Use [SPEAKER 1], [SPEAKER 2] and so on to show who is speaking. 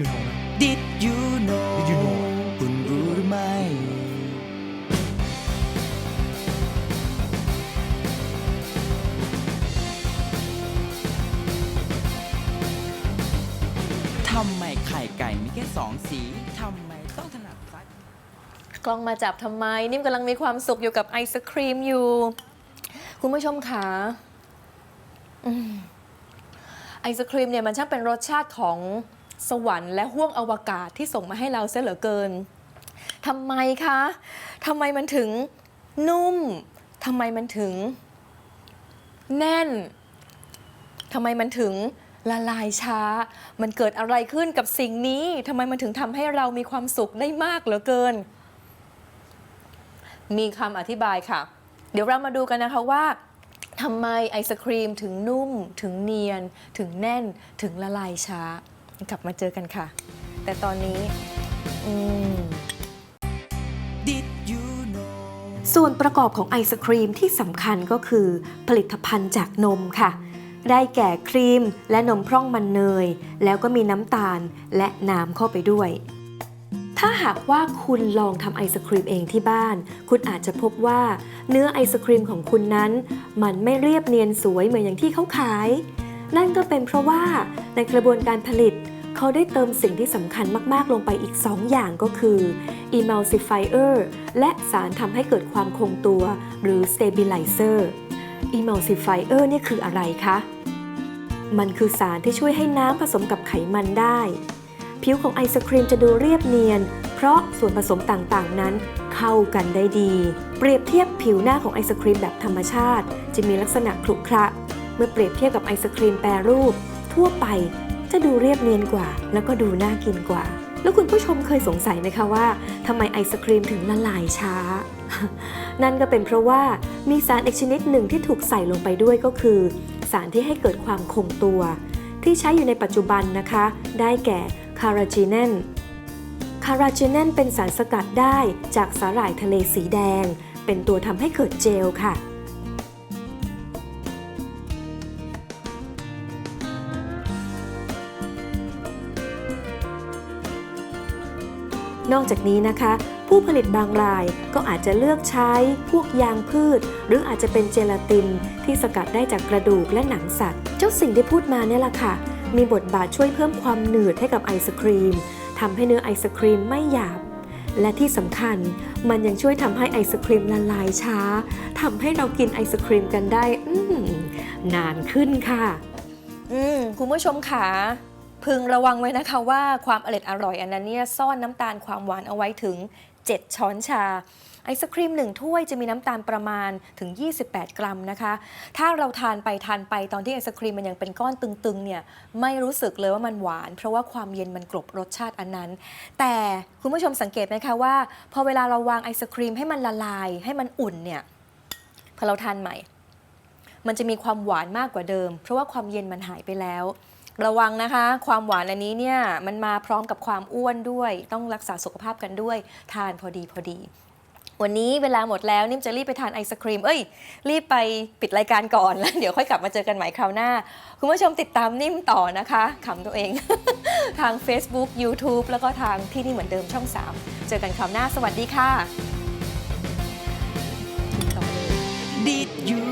[SPEAKER 1] you know นะ
[SPEAKER 2] Did you know
[SPEAKER 1] Did you know
[SPEAKER 2] คุณรู้หรือไม่ ทำไมไข่ไก่มีแค่สองสี ทำไมต้องถนัดซ้าย
[SPEAKER 3] กล้องมาจับทำไม นิ่มกำลังมีความสุขอยู่กับไอศครีมอยู่ คุณผู้ชมคะอืมไอศครีมเนี่ยมันช่างเป็นรสชาติของ สวรรค์และห้วงอวกาศที่ส่งมาให้เราเสียเหลือเกินทำไมคะทำไมมันถึงนุ่มทำไมมันถึง แน่นทำไมมันถึงละลายช้า มันเกิดอะไรขึ้นกับสิ่งนี้ทำไมมันถึงทำให้เรามีความสุขได้มากเหลือเกิน มีคำอธิบายค่ะ เดี๋ยวเรามาดูกันนะคะว่าทำไมไอศครีมถึงนุ่ม ถึงเนียน ถึงแน่น ถึงละลายช้า กลับมาเจอกันค่ะ แต่ตอนนี้ อืม
[SPEAKER 2] Did you know
[SPEAKER 3] ส่วนประกอบของไอศครีมที่สำคัญก็คือ ผลิตภัณฑ์จากนมค่ะ ได้แก่ครีมและนมพร่องมันเนย แล้วก็มีน้ำตาลและน้ำเข้าไปด้วย ถ้าหากว่าคุณลองทำไอศครีมเองที่บ้าน คุณอาจจะพบว่า เนื้อไอศครีมของคุณนั้น มันไม่เรียบเนียนสวยเหมือนอย่างที่เขาขาย นั่นก็เป็นเพราะว่าในกระบวนการผลิต เขาได้เติมสิ่งที่สำคัญมาก ๆ ลงไปอีก 2 อย่างก็คือ emulsifier และสารทำให้เกิดความคงตัว หรือ stabilizer emulsifier เนี่คืออะไรคะ มันคือสารที่ช่วยให้น้ำผสมกับไขมันได้ ผิวของไอศครีมจะดูเรียบเนียน เพราะส่วนผสมต่าง ๆ นั้นเข้ากันได้ดี เปรียบเทียบผิวหน้าของไอศครีมแบบธรรมชาติ จะมีลักษณะขรุขระเมื่อเปรียบเทียบกับไอศครีมแปรรูป ทั่วไป จะดูเรียบเนียนกว่า แล้วก็ดูน่ากินกว่า แล้วคุณผู้ชมเคยสงสัยไหมคะว่าทำไมไอศครีมถึงละลายช้า นั่นก็เป็นเพราะว่ามีสารอีกชนิดหนึ่งที่ถูกใส่ลงไปด้วยก็คือ สารที่ให้เกิดความคงตัว ที่ใช้อยู่ในปัจจุบันนะคะ ได้แก่คาราจีเนนคาราเจเนนเป็นสารสกัดได้จากสาหร่ายทะเลสีแดง เป็นตัวทำให้เกิดเจลค่ะ นอกจากนี้นะคะ ผู้ผลิตบางรายก็อาจจะเลือกใช้พวกยางพืช หรืออาจจะเป็นเจลาติน ที่สกัดได้จากกระดูกและหนังสัตว์ เจ้าสิ่งที่พูดมาเนี่ยแหละค่ะ มีบทบาทช่วยเพิ่มความหนืดให้กับไอศครีมทำให้เนื้อไอศครีมไม่หยาบและที่สำคัญมันยังช่วยทำให้ไอศครีมละลายช้าทำให้เรากินไอศครีมกันได้นานขึ้นค่ะ อืมคุณผู้ชมค่ะ พึงระวังไว้นะคะว่าความอร่อยอร่อยอันนั้นเนี่ยซ่อนน้ำตาลความหวานเอาไว้ถึง 7 ช้อนชา ไอศครีม 1 ถ้วยจะมีน้ำตาลประมาณถึง 28 กรัมนะคะ ถ้าเราทานไปทานไปตอนที่ไอศครีมมันยังเป็นก้อนตึงๆเนี่ยไม่รู้สึกเลยว่ามันหวาน เพราะว่าความเย็นมันกลบรสชาติอันนั้น แต่คุณผู้ชมสังเกตไหมคะว่า พอเวลาเราวางไอศครีมให้มันละลาย ให้มันอุ่นเนี่ยพอเราทานใหม่ มันจะมีความหวานมากกว่าเดิม เพราะว่าความเย็นมันหายไปแล้ว ระวังนะคะ ความหวานอันนี้เนี่ยมันมาพร้อมกับความอ้วนด้วย ต้องรักษาสุขภาพกันด้วย ทานพอดีพอดี วันนี้เวลาหมดแล้วนิ่มจะรีบไปทานไอศครีม เอ้ย รีบไปปิดรายการก่อนแล้วเดี๋ยวค่อยกลับมาเจอกันใหม่คราวหน้า คุณผู้ชมติดตามนิ่มต่อนะคะขำตัวเอง ทาง Facebook YouTube แล้วก็ทางที่นี่เหมือนเดิมช่อง 3 เจอกันคราวหน้า สวัสดีค่ะต่อเลย
[SPEAKER 2] Did you